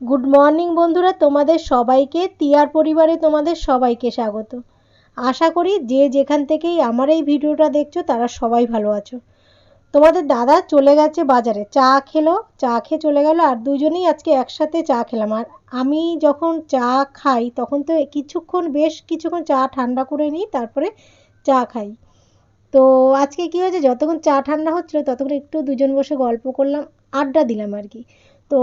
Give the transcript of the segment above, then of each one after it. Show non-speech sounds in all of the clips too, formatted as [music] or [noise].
Good morning বন্ধুরা, তোমাদের সবাইকে তিয়ার পরিবারে তোমাদের সবাইকে স্বাগত। আশা করি যে যেখান থেকেই আমার এই ভিডিওটা দেখছ, তারা সবাই ভালো আছো। তোমাদের দাদা চলে গেছে বাজারে, চা খেলো, চা খেয়ে চলে গেল, আর দুজনেই আজকে একসাথে চা খেলাম। আর আমি যখন চা খাই, তখন তো কিছুক্ষণ, বেশ কিছুক্ষণ চা ঠান্ডা করে নিই, তারপরে চা খাই। তো আজকে কী হয়েছে, যতক্ষণ চা ঠান্ডা হচ্ছিল, ততক্ষণ একটু দুজন বসে গল্প করলাম, আড্ডা দিলাম আর কি। তো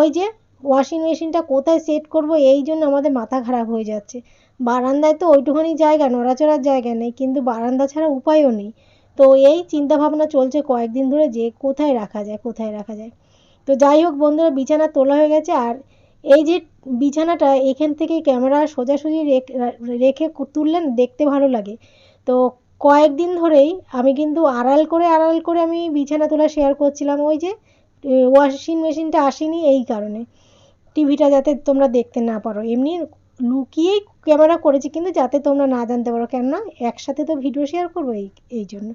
ওই যে ওয়াশিং মেশিনটা কোথায় সেট করব, এই জন্য আমাদের মাথা খারাপ হয়ে যাচ্ছে। বারান্দায় তো ওইটুখানি জায়গা, নড়াচড়ার জায়গা নেই, কিন্তু বারান্দা ছাড়া উপায়ও নেই। তো এই চিন্তা ভাবনা চলছে কয়েকদিন ধরে যে কোথায় রাখা যায়, কোথায় রাখা যায়। তো যাই হোক বন্ধুরা, বিছানা তোলা হয়ে গেছে, আর এই যে বিছানাটা, এখান থেকে ক্যামেরা সোজাসুজি রেখে তুললে না দেখতে ভালো লাগে। তো কয়েকদিন ধরেই আমি কিন্তু আড়াল করে আড়াল করে আমি বিছানা তোলা শেয়ার করছিলাম। ওই যে ওয়াশিং মেশিনটা আসেনি এই কারণে। টিভিটা যাতে তোমরা দেখতে না পারো। এমনি লুকিয়েই ক্যামেরা করেছি কিন্তু যাতে তোমরা না জানতে পারো। কেননা একসাথে তো ভিডিও শেয়ার করব এই এই জন্য।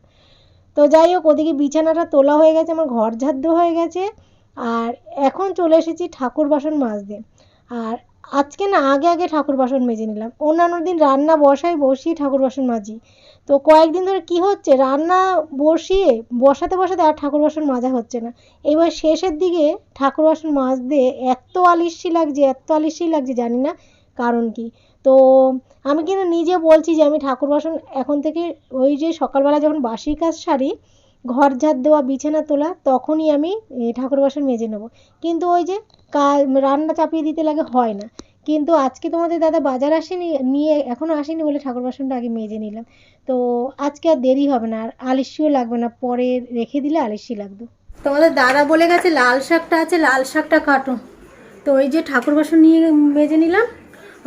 তো যাই হোক, ওদিকে বিছানাটা তোলা হয়ে গেছে, আমার ঘর ঝাদ্য হয়ে গেছে। আর এখন চলে এসেছি ঠাকুর বাসন মাজতে। আর আজকে না, আগে আগে ঠাকুর বাসন মেজে নিলাম। অন্যান্য দিন রান্না বসাই বসিয়ে ঠাকুর বাসন মাজি। তো কয়েকদিন ধরে কি হচ্ছে? রান্না বসিয়ে বসাতে বসাতে আর ঠাকুর বাসন মাজা হচ্ছে না। এবার শেষের দিকে ঠাকুর বাসন মাজতে এত আলিস্যি লাগছে, এত আলিস্যি লাগছে, জানি না কারণ কি। তো আমি কিন্তু নিজে বলছি যে আমি ঠাকুর বাসন এখন থেকে ওই যে সকালবেলা যখন বাসি কাজ সারি, ঘর ঝাড় দেওয়া, বিছানা তোলা, তখনই আমি ঠাকুর বাসন মেজে নেব। কিন্তু ওই যে কাল রান্না চাপিয়ে দিতে লাগে হয় না। কিন্তু আজকে তোমাদের দাদা বাজার আসেনি, নিয়ে এখনও আসেনি বলে ঠাকুর বাসনটা আগে মেজে নিলাম। তো আজকে আর দেরি হবে না, আর আলিস্যিও লাগবে না, পরে রেখে দিলে আলিস্যি লাগবে। তোমাদের দাদা বলে গেছে লাল শাকটা আছে, লাল শাকটা কাটো। তো ওই যে ঠাকুর বাসন নিয়ে মেজে নিলাম,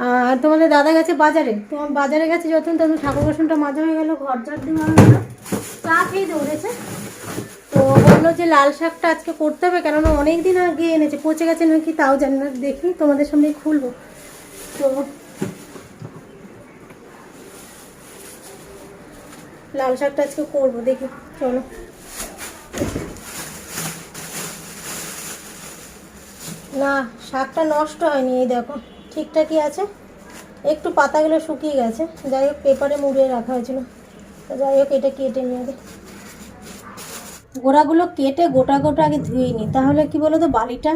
আর তোমাদের দাদা গেছে বাজারে। তোমার বাজারে গেছে যখন তখন ঠাকুর বাসনটা মাজা হয়ে গেলো, ঘর ঝাড় দেওয়া গেলো, চা খেয়ে দৌড়েছে তো বলল যে লাল শাকটা আজকে করতে হবে, কেননা অনেক দিন আগে এনেছে, পচে গেছে নাকি তাও জানি না, দেখি তোমাদের সামনে খুলবো। লাল শাকটা আজকে করব, দেখি, চলো। না, শাকটা নষ্ট হয়নি, এই দেখো, ঠিকঠাকই আছে। একটু পাতাগুলো শুকিয়ে গেছে, যাই হোক, পেপারে মুড়িয়ে রাখা হয়েছিল। তো যাই হোক, এটা কেটে নিয়ে গোড়াগুলো কেটে গোটা গোটা আগে ধুয়ে নিই, তাহলে কি বলো তো বালিটা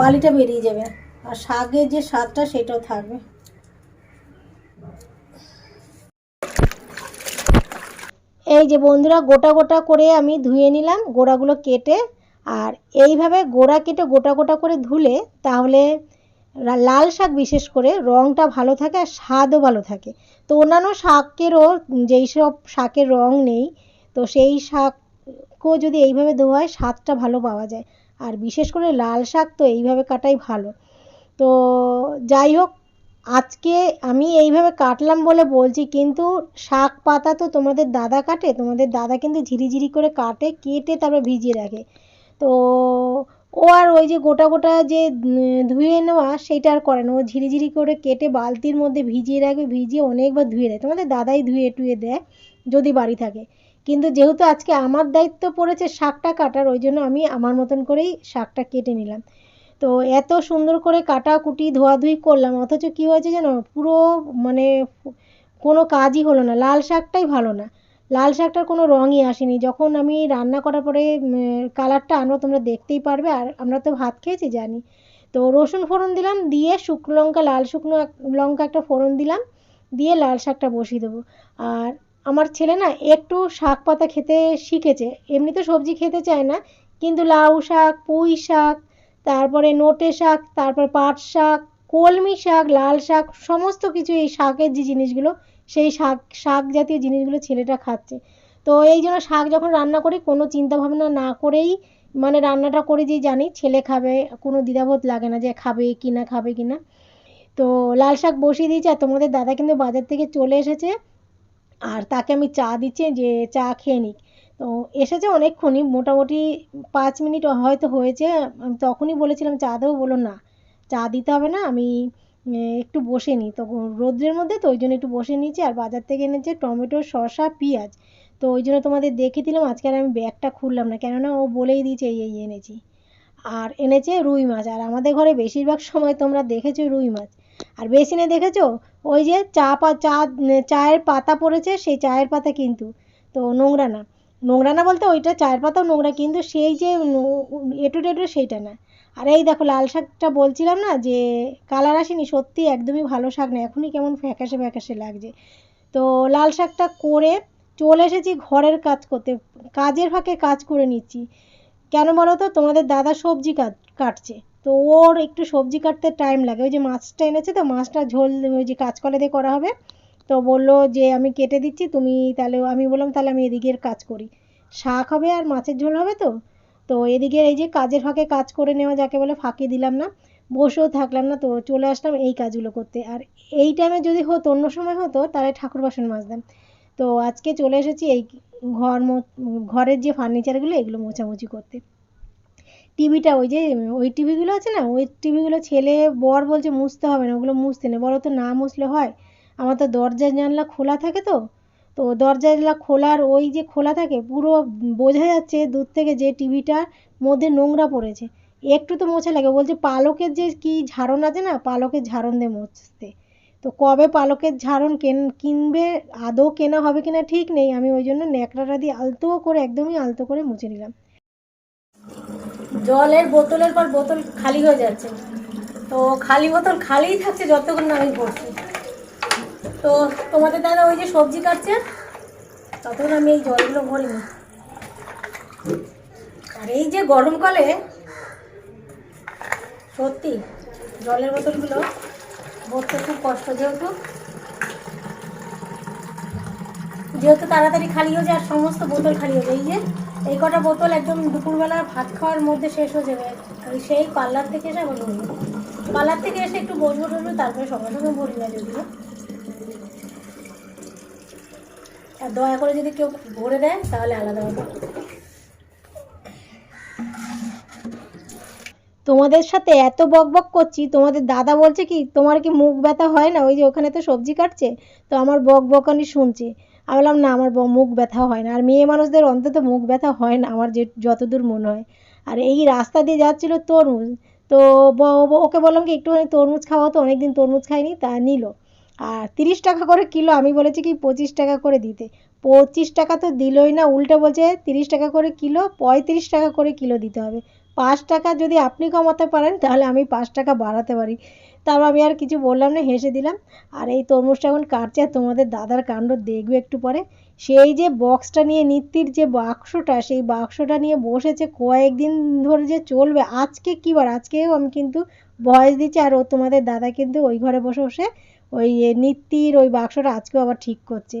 বালিটা বেরিয়ে যাবে। আর শাকের যে স্বাদটা সেটাও থাকবে। এই যে বন্ধুরা, গোটা গোটা করে আমি ধুয়ে নিলাম, গোড়াগুলো কেটে। আর এইভাবে গোড়া কেটে গোটা গোটা করে ধুলে, তাহলে লাল শাক বিশেষ করে রঙটা ভালো থাকে আর স্বাদও ভালো থাকে। তো অন্যান্য শাকেরও যেই সব শাকের রং নেই, তো সেই শাকও যদি এইভাবে ধোয়া হয়, স্বাদটা ভালো পাওয়া যায়। আর বিশেষ করে লাল শাক তো এইভাবে কাটাই ভালো। তো যাই হোক, আজকে আমি এইভাবে কাটলাম বলে বলছি, কিন্তু শাক পাতা তো তোমাদের দাদা কাটে, তোমাদের দাদা কিন্তু ঝিরিঝিরি করে কাটে, কেটে তারপর ভিজিয়ে রাখে। তো ও আর ওই যে গোটা গোটা যে ধুয়ে নেওয়া সেইটা আর করে না। ও ঝিরিঝিরি করে কেটে বালতির মধ্যে ভিজিয়ে রাখবে ভিজিয়ে অনেকবার ধুয়ে দেয়। তোমাদের দাদাই ধুয়ে টুয়ে দেয়, যদি বাড়ি থাকে। কিন্তু যেহেতু আজকে আমার দায়িত্ব পড়েছে শাকটা কাটার, ওই জন্য আমি আমার মতন করেই শাকটা কেটে নিলাম। তো এত সুন্দর করে কাটাকুটি, ধোয়াধুয়ি করলাম। অথচ কী হয়েছে যেন পুরো মানে কোনো কাজই হলো না। লাল শাকটাই ভালো না। লাল শাকটার কোনো রঙই আসেনি। যখন আমি রান্না করার পরে কালারটা আনব, তোমরা দেখতেই পারবে। আর আমরা তো ভাত খেয়েছি, জানি। তো রসুন ফোড়ন দিলাম, দিয়ে শুকনো লঙ্কা, লাল শুকনো লঙ্কা একটা ফোড়ন দিলাম, দিয়ে লাল শাকটা বসিয়ে দেবো। আর আমার ছেলে না একটু শাক পাতা খেতে শিখেছে। এমনি তো সবজি খেতে চায় না, কিন্তু লাউ শাক, পুঁই শাক তারপরে নোটে শাক, তারপর পাট শাক, কলমি শাক, লাল শাক, সমস্ত কিছু এই শাকের যে জিনিসগুলো, সেই শাক শাক জাতীয় জিনিসগুলো ছেলেটা খাচ্ছে। তো এই জন্য শাক যখন রান্না করি, কোনো চিন্তা ভাবনা না করেই মানে রান্নাটা করে যে জানি ছেলে খাবে, কোনো দ্বিধাবোধ লাগে না যে খাবে কি না, খাবে কি না। তো লাল শাক বসিয়ে দিয়েছি আর তোমাদের দাদা কিন্তু বাজার থেকে চলে এসেছে। আর তাকে আমি চা দিচ্ছি যে চা খেয়ে নিক। তো এসেছে অনেকক্ষণই, মোটামুটি পাঁচ মিনিট হয়তো হয়েছে। আমি তখনই বলেছিলাম, চা দেবো? বলল, না, চা দিতে হবে না, আমি একটু বসে নিই। তো রোদ্রের মধ্যে তো ওই জন্য একটু বসে নিয়েছি, আর বাজার থেকে এনেছে টমেটো, শসা, পেঁয়াজ। তো ওই জন্য তোমাদের দেখে দিলাম, আজকে আর আমি ব্যাগটা খুললাম না, কেননা ও বলেই দিয়েছে, এই এই, এনেছি। আর এনেছে রুই মাছ, আর আমাদের ঘরে বেশিরভাগ সময় তোমরা দেখেছ রুই মাছ। আর বেশি বেসিনে দেখেছ, ওই যে চা পা, চা চায়ের পাতা পড়েছে, সেই চায়ের পাতা কিন্তু, তো নোংরা না। নোংরা না বলতে ওইটা চায়ের পাতাও নোংরা, কিন্তু সেই যে এঁটো টেটো সেইটা না। আর এই দেখো লাল শাকটা বলছিলাম না যে, কালার আসেনি, সত্যি একদমই ভালো শাক না, এখনই কেমন ফ্যাকাশে ফ্যাকাশে লাগছে। তো লাল শাকটা করে চলে এসেছি ঘরের কাজ করতে, কাজের ফাঁকে কাজ করে নিচ্ছি। কেন বলো তো? তোমাদের দাদা সবজি কাট, কাটছে। তো ওর একটু সবজি কাটতে টাইম লাগে। ওই যে মাছটা এনেছে তো, মাছটা ঝোল, ওই যে কাঁচকলা দিয়ে করা হবে। তো বলল যে, আমি কেটে দিচ্ছি, তুমি তাহলে, আমি বললাম, তাহলে আমি এদিকের কাজ করি। শাক হবে আর মাছের ঝোল হবে তো? তো এদিকে এই যে কাজের ফাঁকে কাজ করে নেওয়া যাকে বলে ফাঁকি দিলাম না, বসেও থাকলাম না তো চলে আসলাম এই কাজগুলো করতে। আর এই টাইমে যদি হতো, অন্য সময় হতো, তাহলে ঠাকুর বাসন মাজতাম। তো আজকে চলে এসেছি এই ঘর ঘরের যে ফার্নিচারগুলো এগুলো মোছামুছি করতে। টিভিটা ওই যে, ওই টিভিগুলো আছে না, ওই টিভিগুলো ছেলে বর বলছে, মুছতে হবে না। ওগুলো মুছতে নেই। বলো তো না মুছলে হয়? আমার তো দরজা জানলা খোলা থাকে তো তো দরজা জানলা খোলার ওই যে খোলা থাকে, পুরো বোঝা যাচ্ছে দূর থেকে যে টিভিটার মধ্যে নোংরা পড়েছে। একটু তো মোছা লাগে, বলছে পালকের যে কি ঝাড়ন আছে না, পালকের ঝাড়ন দিয়ে মুছতে। তো কবে পালকের ঝাড়ন কেন, কিনবে, আদৌ কেনা হবে কিনা ঠিক নেই, আমি ওই জন্য ন্যাকড়াটা দিয়ে আলতো করে, একদমই আলতো করে মুছে নিলাম। জলের বোতলের পর বোতল খালি হয়ে যাচ্ছে। তো খালি বোতল খালিই থাকছে যতক্ষণ না আমি পড়ছি। তো তোমাদের দাদা ওই যে সবজি কাটছে ততক্ষণ আমি এই জলগুলো ভরি না আর এই যে গরমকালে সত্যি জলের বোতলগুলো ভরতে খুব কষ্ট, যেহেতু যেহেতু তাড়াতাড়ি খালি হয়ে যায়, আর সমস্ত বোতল খালি হয়ে যায়। এই যে এই কটা বোতল একদম দুপুরবেলা ভাত খাওয়ার মধ্যে শেষ হয়ে যাবে, ওই সেই পার্লার থেকে এসে ভরি পার্লার থেকে এসে একটু বসবো টসবো তারপরে সঙ্গে সঙ্গে ভরি না যদিও আর দয়া করে যদি কেউ ভরে দেয় তাহলে আলাদা ব্যাপার তোমাদের সাথে এত বক বক করছি, তোমাদের দাদা বলছে কি, তোমার কি মুখ ব্যথা হয় না? ওই যে ওখানে তো সবজি কাটছে, তো আমার বক বকানি শুনছে। আমি বললাম, না, আমার মুখ ব্যথা হয় না। আর মেয়ে মানুষদের অন্তত মুখ ব্যথা হয় না, আমার যে যতদূর মনে হয়। আর এই রাস্তা দিয়ে যাচ্ছিল তরমুজ, তো ওকে বললাম কি, একটুখানি তরমুজ খাওয়া তো, অনেকদিন তরমুজ খাইনি, তা নিল। আর তিরিশ টাকা করে কিলো, আমি বলেছি কি পঁচিশ টাকা করে দিতে। পঁচিশ টাকা তো দিলই না, উল্টে বলছে তিরিশ টাকা করে কিলো, পঁয়ত্রিশ টাকা করে কিলো দিতে হবে। পাঁচ টাকা যদি আপনি কমাতে পারেন, তাহলে আমি পাঁচ টাকা বাড়াতে পারি। তারপর আমি আর কিছু বললাম না, হেসে দিলাম। আর এই তরমুজটা এখন কাটছে, আর তোমাদের দাদার কাণ্ড দেখবে একটু পরে। সেই যে বক্সটা নিয়ে নিত্যির যে বাক্সটা, সেই বাক্সটা নিয়ে বসেছে কয়েকদিন ধরে যে চলবে। আজকে কী বার? আজকেও আমি কিন্তু ভয়েস দিচ্ছি, আর ও তোমাদের দাদা কিন্তু ওই ঘরে বসে বসে ওই নিত্যির ওই বাক্সটা আজকেও আবার ঠিক করছে।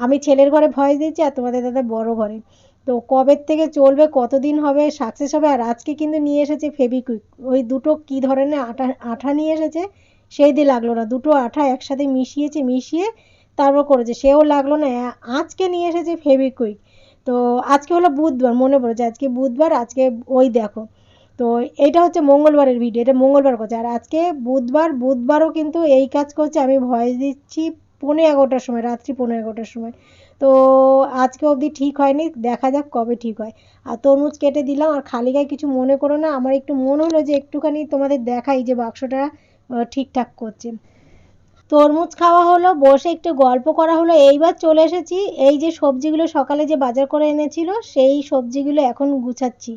আমি ছেলের ঘরে ভয়েস দিচ্ছি আর তোমাদের দাদা বড় ঘরে। তো কবের থেকে চলবে, কতদিন হবে সাকসেস হবে, আর আজকে কিন্তু নিয়ে এসেছে ফেবিকুইক ওই দুটো কী ধরনের আঠা আঠা নিয়ে এসেছে, সেই দিয়ে লাগল না। দুটো আঠা একসাথে মিশিয়েছে, মিশিয়ে তারপর করেছে। সেও লাগল না আজকে নিয়ে এসেছে ফেবিকুইক তো আজকে হলো বুধবার, মনে পড়েছে আজকে বুধবার, আজকে ওই দেখো। তো এটা হচ্ছে মঙ্গলবারের ভিডিও এটা মঙ্গলবার করছে আর আজকে বুধবার, বুধবারও কিন্তু এই কাজ করছে, আমি ভয়েস দিচ্ছি পৌনে এগারোটার সময়, রাত্রি পৌনে এগারোটার সময়। তো আজকে অবধি ঠিক হয়নি, দেখা যাক কবে ঠিক হয়। আর তরমুজ কেটে দিলাম, আর খালি গায়ে কিছু মনে করো না, আমার একটু মনে হলো যে একটুখানি তোমাদের দেখাই যে বাক্সটা ঠিকঠাক করছে। তরমুজ খাওয়া হলো, বসে একটু গল্প করা হলো, এইবার চলে এসেছি, এই যে সবজিগুলো সকালে যে বাজার করে এনেছিল, সেই সবজিগুলো এখন গুছাচ্ছি।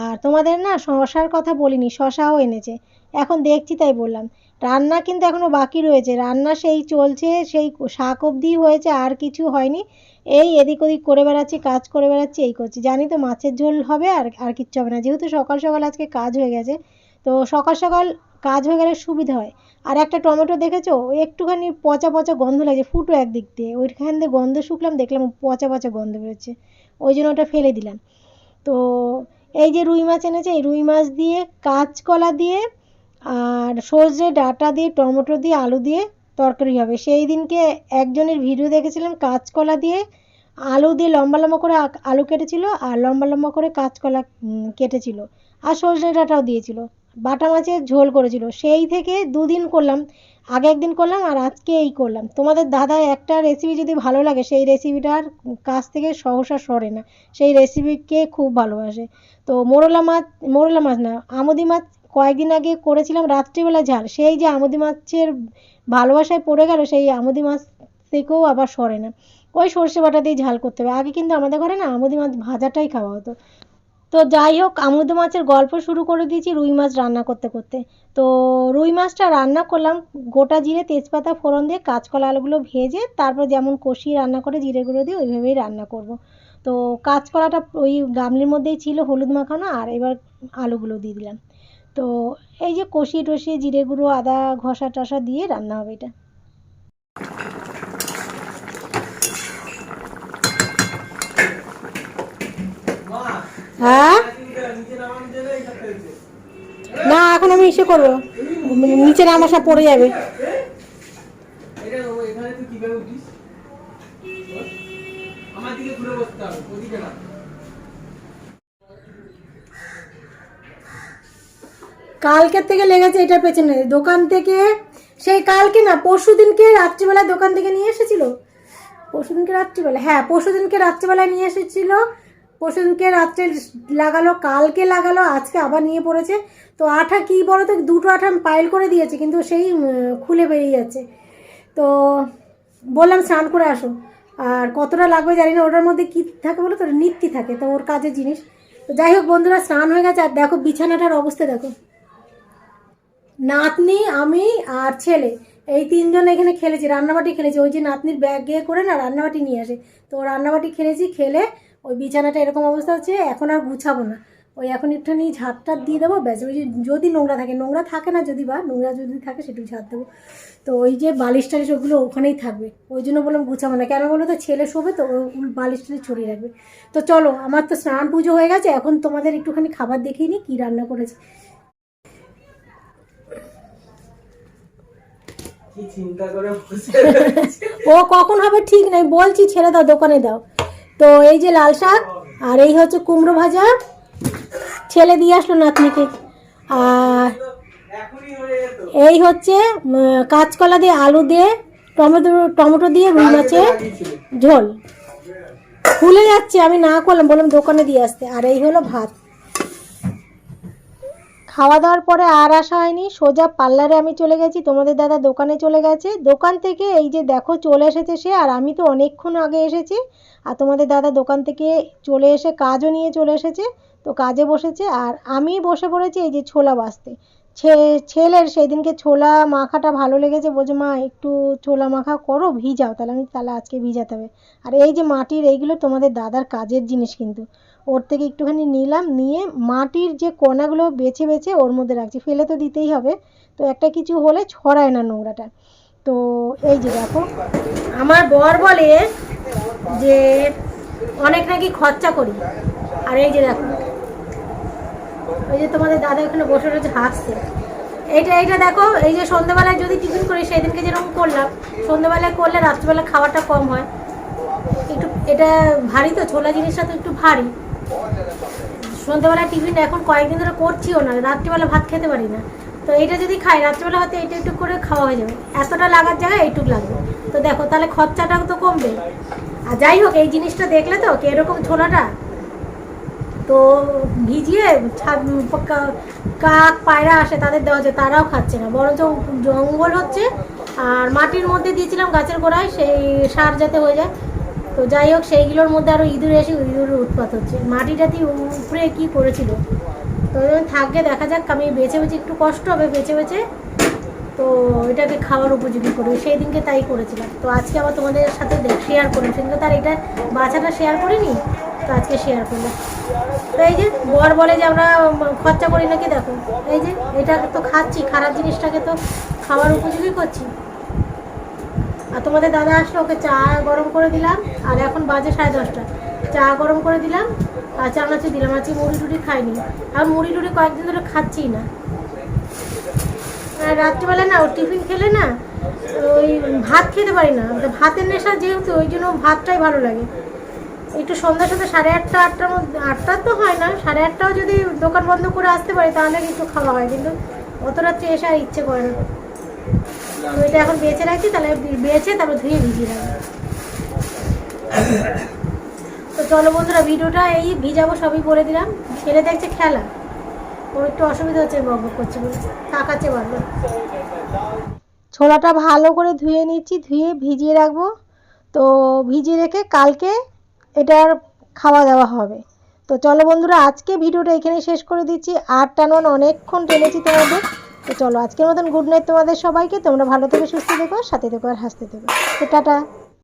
আর তোমাদের না শশার কথা বলিনি, শশাও এনেছে। এখন দেখছি তাই বললাম। রান্না কিন্তু এখনও বাকি রয়েছে। রান্না সেই চলছে, সেই শাক অবধি হয়েছে, আর কিছু হয়নি। এই এদিক ওদিক করে বেড়াচ্ছি, কাজ করে বেড়াচ্ছি, এই করছি। জানি তো মাছের ঝোল হবে আর আর কিচ্ছু হবে না। যেহেতু সকাল সকাল আজকে কাজ হয়ে গেছে, তো সকাল সকাল কাজ হয়ে গেলে সুবিধা হয়। আর একটা টমেটো দেখেছ? একটুখানি পচা পচা গন্ধ লাগছে, ফুটো একদিক দিয়ে। ওইখান দিয়ে গন্ধ শুকলাম, দেখলাম পচা পচা গন্ধ বেরোচ্ছে। ওই জন্য ওটা ফেলে দিলাম। তো এই যে রুই মাছ এনেছে, এই রুই মাছ দিয়ে, কাঁচকলা দিয়ে আর সর্ষে ডাটা দিয়ে, টমেটো দিয়ে, আলু দিয়ে তরকারি হবে। সেই দিনকে একজনের ভিডিও দেখেছিলাম, কাঁচকলা দিয়ে আলু দিয়ে লম্বা লম্বা করে আলু কেটেছিল আর লম্বা লম্বা করে কাঁচকলা কেটেছিল। আর সর্ষে ডাটাও দিয়েছিল। বাটা মাছের ঝোল করেছিল। সেই থেকে দুদিন করলাম, আগে একদিন করলাম আর আজকে এই করলাম। তোমাদের দাদা একটা রেসিপি যদি ভালো লাগে, সেই রেসিপিটার কাছ থেকে সহসা সরে না। সেই রেসিপিকে খুব ভালোবাসে। তো মোরলা মাছ মোরলা মাছ না, আমুদি মাছ কয়েকদিন আগে করেছিলাম রাত্রিবেলা ঝাল। সেই যে আমুদি মাছের ভালোবাসায় পড়ে গেল, সেই আমুদি মাছ থেকেও আবার সরে না। ওই সর্ষে বাটা দিয়ে ঝাল করতে হবে। আগে কিন্তু আমাদের ঘরে না, আমুদি মাছ ভাজাটাই খাওয়া হতো। তো যাই হোক, আমুদি মাছের গল্প শুরু করে দিয়েছি রুই মাছ রান্না করতে করতে। তো রুই মাছটা রান্না করলাম, গোটা জিরে তেজপাতা ফোড়ন দিয়ে কাঁচকলা আলুগুলো ভেজে তারপর যেমন কষিয়ে রান্না করে জিরে গুঁড়ো দিয়ে ওইভাবেই রান্না করব। তো কাঁচকলাটা ওই গামলির মধ্যেই ছিল হলুদ মাখানো আর এবার আলুগুলো দিয়ে দিলাম। তো এই যে কষিয়ে টষিয়ে জিরে গুঁড়ো, আদা ঘষা টষা দিয়ে রান্না হবে এটা। হ্যাঁ? না, এখন আমি ইসে করব। নিচে নামা সব পড়ে যাবে। কালকের থেকে লেগেছে এটার পেছনে। দোকান থেকে সেই কালকে না পরশু দিনকে রাত্রিবেলা দোকান থেকে নিয়ে এসেছিল। পরশু দিনকে রাত্রিবেলা হ্যাঁ পরশু দিনকে রাত্রিবেলায় নিয়ে এসেছিল পরশু দিনকে রাত্রে লাগালো, কালকে লাগালো, আজকে আবার নিয়ে পড়েছে। তো আঠা কি বলো তো দুটো আঠা আমি পাইল করে দিয়েছি, কিন্তু সেই খুলে বেরিয়ে যাচ্ছে। তো বললাম, স্নান করে আসো। আর কতটা লাগবে জানি না, ওটার মধ্যে কী থাকে বলো তো নিত্যি থাকে, তো ওর কাজের জিনিস। তো যাই হোক বন্ধুরা, স্নান হয়ে গেছে, আর দেখো বিছানাটার অবস্থা দেখো। নাতনি, আমি আর ছেলে, এই তিনজন এখানে খেলেছি, রান্নাবাটি খেলেছি। ওই যে নাতনির ব্যাগে করে না, রান্নাবাটি নিয়ে আসে। তো রান্নাবাটি খেলেছি, খেলে ওই বিছানাটা এরকম অবস্থা হচ্ছে এখন আর গুছাবো না। ওই এখন একটুখানি ঝাড়টার দিয়ে দেবো ব্যাস ওই যে যদি নোংরা থাকে নোংরা থাকে না যদি বা নোংরা যদি থাকে সেটুকু ঝাড় দেবো। তো ওই যে বালিশ টালিশ ওগুলো ওখানেই থাকবে ওই জন্য বললাম গুছাবো না। কেন বলো তো ছেলে শোবে তো বালিশ টালিশ ছড়িয়ে রাখবে। তো চলো আমার তো স্নান পুজো হয়ে গেছে এখন তোমাদের একটুখানি খাবার দেখিয়ে নিই কী রান্না করেছে। [laughs] ও কখন হবে ঠিক নাই বলছি ছেড়ে দাও দোকানে দাও। তো এই যে লাল শাক আর এই হচ্ছে কুমড়ো ভাজা। ছেলে দিয়ে আসলো নাতনিকে। আর এই হচ্ছে কাঁচকলা দিয়ে আলু দিয়ে টমেটো টমেটো দিয়ে রুই মাছের ঝোল। ভুলে যাচ্ছে, আমি না করলাম, বললাম দোকানে দিয়ে আসতে। আর এই হলো ভাত। খাওয়া দাওয়ার পরে আর আসা হয়নি। সোজা পার্লারে আমি চলে গেছি। তোমাদের দাদা দোকানে চলে গেছে। দোকান থেকে এই যে দেখো চলে এসেছে সে, আর আমি তো অনেকক্ষণ আগে এসেছি। আর তোমাদের দাদা দোকান থেকে চলে এসে কাজও নিয়ে চলে এসেছে। তো কাজে বসেছে। আর আমি বসে পড়েছি এই যে ছোলা বাছতে ছে- ছেলের সেই দিনকে ছোলা মাখাটা ভালো লেগেছে। বলছে, মা, একটু ছোলা মাখা করো, ভিজাও। তাহলে আমি, তাহলে আজকে ভিজাতে হবে। আর এই যে মাটির এইগুলো তোমাদের দাদার কাজের জিনিস কিন্তু। ওর থেকে একটুখানি নিলাম, নিয়ে মাটির যে কণাগুলো বেছে বেছে ওর মধ্যে রাখছি। ফেলে তো দিতেই হবে। তো একটা কিছু হলে ছড়ায় না নোংরাটা। তো এই যে দেখো, আমার বর বলে যে অনেক নাকি খরচা করি। আর এই যে দেখো, ওই যে তোমাদের দাদা এখানে বসে রয়েছে হাসছে। এইটা এইটা দেখো, এই যে সন্ধ্যেবেলায় যদি টিফিন করি সেই দিনকে যেরকম করলাম, সন্ধ্যেবেলায় করলে রাত্রিবেলা খাওয়াটা কম হয়। একটু, এটা ভারী তো, ছোলা জিনিসটা তো একটু ভারী। সন্ধ্যেবেলা টিফিন এখন কয়েকদিন ধরে করছিও না, রাত্রিবেলা ভাত খেতে পারি না। তো এটা যদি খাই, রাত্রিবেলা হয়তো এইটা একটু করে খাওয়া হয়ে যাবে। এতটা লাগার জায়গায় এইটুক লাগবে। তো দেখো, তাহলে খরচাটা তো কমবে। আর যাই হোক, এই জিনিসটা দেখলে তো কীরকম ছোলাটা? তো ভিজিয়ে কাক, পায়রা আসে, তাদের দেওয়া যায়, তারাও খাচ্ছে না। বরঞ্চ জঙ্গল হচ্ছে, আর মাটির মধ্যে দিয়েছিলাম গাছের গোড়ায়, সেই সার যাতে হয়ে যায় তো যাই হোক, সেইগুলোর মধ্যে আরও ইঁদুর এসে ইঁদুরের উৎপাত হচ্ছে। মাটি টাটি উপরে কী করেছিল? তো থাকবে, দেখা যাক, আমি বেছে বেছে একটু কষ্ট হবে, বেছে বেছে। তো এটাকে খাওয়ার উপযোগী করবে সেই দিনকে তাই করেছিলাম। তো আজকে আবার তোমাদের সাথে শেয়ার করলাম সেদিনকে তার এটা বাছাটা শেয়ার করিনি, তো আজকে শেয়ার করলাম। তো এই যে, বর বলে যে আমরা খরচা করি নাকি, দেখো। এই যে, এটা তো খাচ্ছি, খারাপ জিনিসটাকে তো খাওয়ার উপযোগী করছি। আর তোমাদের দাদা আসলো, ওকে চা গরম করে দিলাম, আর এখন বাজে সাড়ে দশটা। চা গরম করে দিলাম, আর চানাচু দিলাম আজকে মুড়ি টুড়ি খাইনি। আর মুড়ি টুড়ি কয়েকদিন ধরে খাচ্ছি না। আর রাত্রিবেলা না, ও টিফিন খেলে না, ওই ভাত খেতে পারি না। ভাতের নেশা যেহেতু, ওই জন্য ভাতটাই ভালো লাগে। একটু সন্ধ্যা সন্ধ্যা সাড়ে আটটা, আটটার মধ্যে আটটার তো হয় না, সাড়ে আটটাও যদি দোকান বন্ধ করে আসতে পারি, তাহলে কিন্তু খাওয়া হয়, কিন্তু অত রাত্রে এসে আর ইচ্ছে করে না। তো এটা এখন বেছে রাখছি, তাহলে বেছে তারপর ধুয়ে ভিজিয়ে রাখব তো চলো বন্ধুরা, ভিডিওটা এই ভিজাবো সবই বলে দিলাম। ছেলে দেখছে খেলা। ওর একটু অসুবিধা হচ্ছে, বক করছে বলে। তাকাচ্ছে বারবার। ছোলাটা ভালো করে ধুয়ে নিচ্ছি, ধুয়ে ভিজিয়ে রাখব। তো ভিজিয়ে রেখে কালকে এটার খাওয়া দাওয়া হবে। তো চলো বন্ধুরা, আজকে ভিডিওটা এখানে শেষ করে দিচ্ছি। আর টানন অনেকক্ষণ টেনেছি তোমাদের। তো চলো, আজকের মতন গুড নাইট তোমাদের সবাইকে। তোমরা ভালো থেকে, সুস্থ থেকো সাথে থেকো, আর হাসতে থেকো। তো টাটা।